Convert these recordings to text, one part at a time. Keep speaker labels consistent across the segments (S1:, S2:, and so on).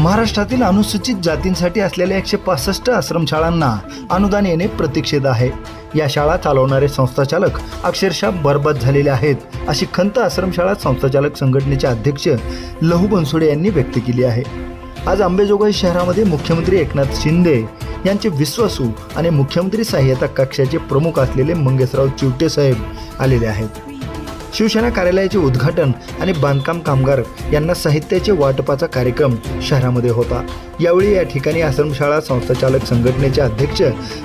S1: महाराष्ट्रातील अनुसूचित जातींसाठी असलेल्या एकशे पासष्ट आश्रमशाळांना अनुदान येणे प्रतीक्षित आहे. या शाळा चालवणारे संस्थाचालक अक्षरशः बरबाद झालेले आहेत अशी खंत आश्रमशाळा संस्थाचालक संघटनेचे अध्यक्ष लहू बनसोडे यांनी व्यक्त केली आहे. आज अंबेजोगाई शहरामध्ये मुख्यमंत्री एकनाथ शिंदे यांचे विश्वासू आणि मुख्यमंत्री सहाय्यता कक्षाचे प्रमुख असलेले मंगेशराव चिवटे साहेब आलेले आहेत. शिवसेना कार्यालयाचे उद्घाटन आणि बांधकाम कामगार यांना साहित्याचे वाटपाचा कार्यक्रम शहरामध्ये होता. यावेळी या ठिकाणी आश्रमशाळा संस्थाचालक संघटनेचे अध्यक्ष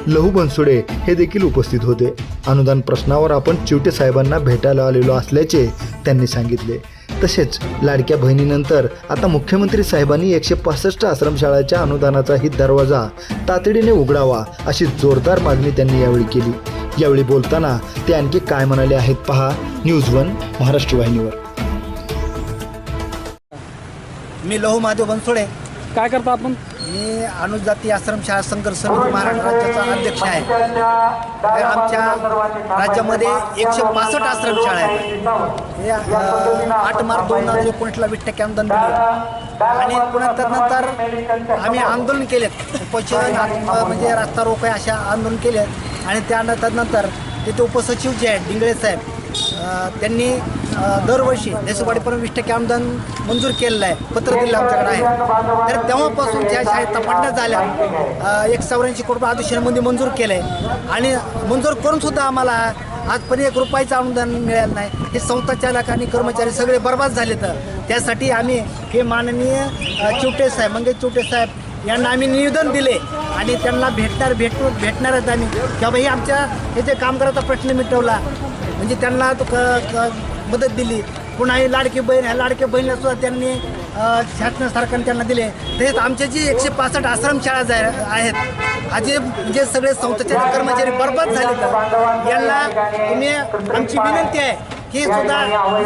S1: लहू बनसुडे हे देखील उपस्थित होते. अनुदान प्रश्नावर आपण चिवटे साहेबांना भेटायला आलेलो असल्याचे त्यांनी सांगितले. तसेच लाडक्या बहिणीनंतर आता मुख्यमंत्री साहेबांनी एकशे पासष्ट आश्रमशाळाच्या अनुदानाचाही दरवाजा तातडीने उघडावा अशी जोरदार मागणी त्यांनी यावेळी केली. यावेळी बोलताना ते आणखी काय म्हणाले आहेत पहा न्यूज वन महाराष्ट्र वाहिनीवर.
S2: मी लहू महादेव बनसोडे.
S3: काय करता आपण?
S2: मी अनुजाती आश्रमशाळा संघर्ष समिती महाराष्ट्र राज्याचा अध्यक्ष आहे. तर आमच्या राज्यामध्ये एकशे पासष्ट आश्रमशाळा आहेत. हे आठ मार्च दोन हजार एकोणीसला वीस टक्के अनुदान दिलं आणि पुन्हा त्यानंतर आम्ही आंदोलन केलेत. उपोषण म्हणजे रस्ता रोको अशा आंदोलन केले आणि त्यानंतर त्यानंतर तिथे उपसचिव जे आहेत डिंगळे साहेब त्यांनी दरवर्षी देशवाडीपर्यंत वीस टक्के अनुदान मंजूर केलेलं आहे. पत्र दिलं आमच्याकडे आहे. तर तेव्हापासून त्या शाळेत तपासण्या झाल्या एक चौऱ्याऐंशी कोटी रुपये मंजूर केलं आहे आणि मंजूर करूनसुद्धा आम्हाला आम्हाला आजपर्यंत एक रुपयाचं अनुदान मिळालं नाही. हे संस्थाचालक आणि कर्मचारी सगळे बर्बाद झाले तर त्यासाठी आम्ही हे माननीय चिवटे साहेब मंगेश चिवटे साहेब यांना आम्ही निवेदन दिले. आणि त्यांना भेटणार भेटू भेटणारच आम्ही. किंवा हे आमच्या हे जे कामगाराचा प्रश्न मिटवला म्हणजे त्यांना तो क- मदत दिली. पुन्हा ही लाडकी बहीण ह्या लाडक्या बहिणीला सुद्धा त्यांनी अ, शासन सरकारने त्यांना दिले. तसेच आमच्या जी एकशे पासष्ट आश्रमशाळा जा- आहेत जे जे सगळे संस्थेचे कर्मचारी बरबाद झाले यांना तुम्ही आमची विनंती आहे की सुद्धा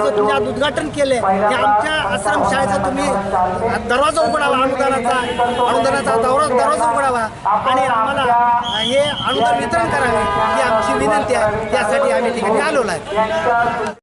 S2: तुम्ही आज उद्घाटन केले की आमच्या आश्रमशाळेचा तुम्ही दरवाजा उघडावा अनुदानाचा अनुदानाचा दरवाजा दरवाजा उघडावा आणि आम्हाला हे अनुदान वितरण करावे ही आमची विनंती आहे. त्यासाठी आम्ही ठिकाणी आलेलो आहे.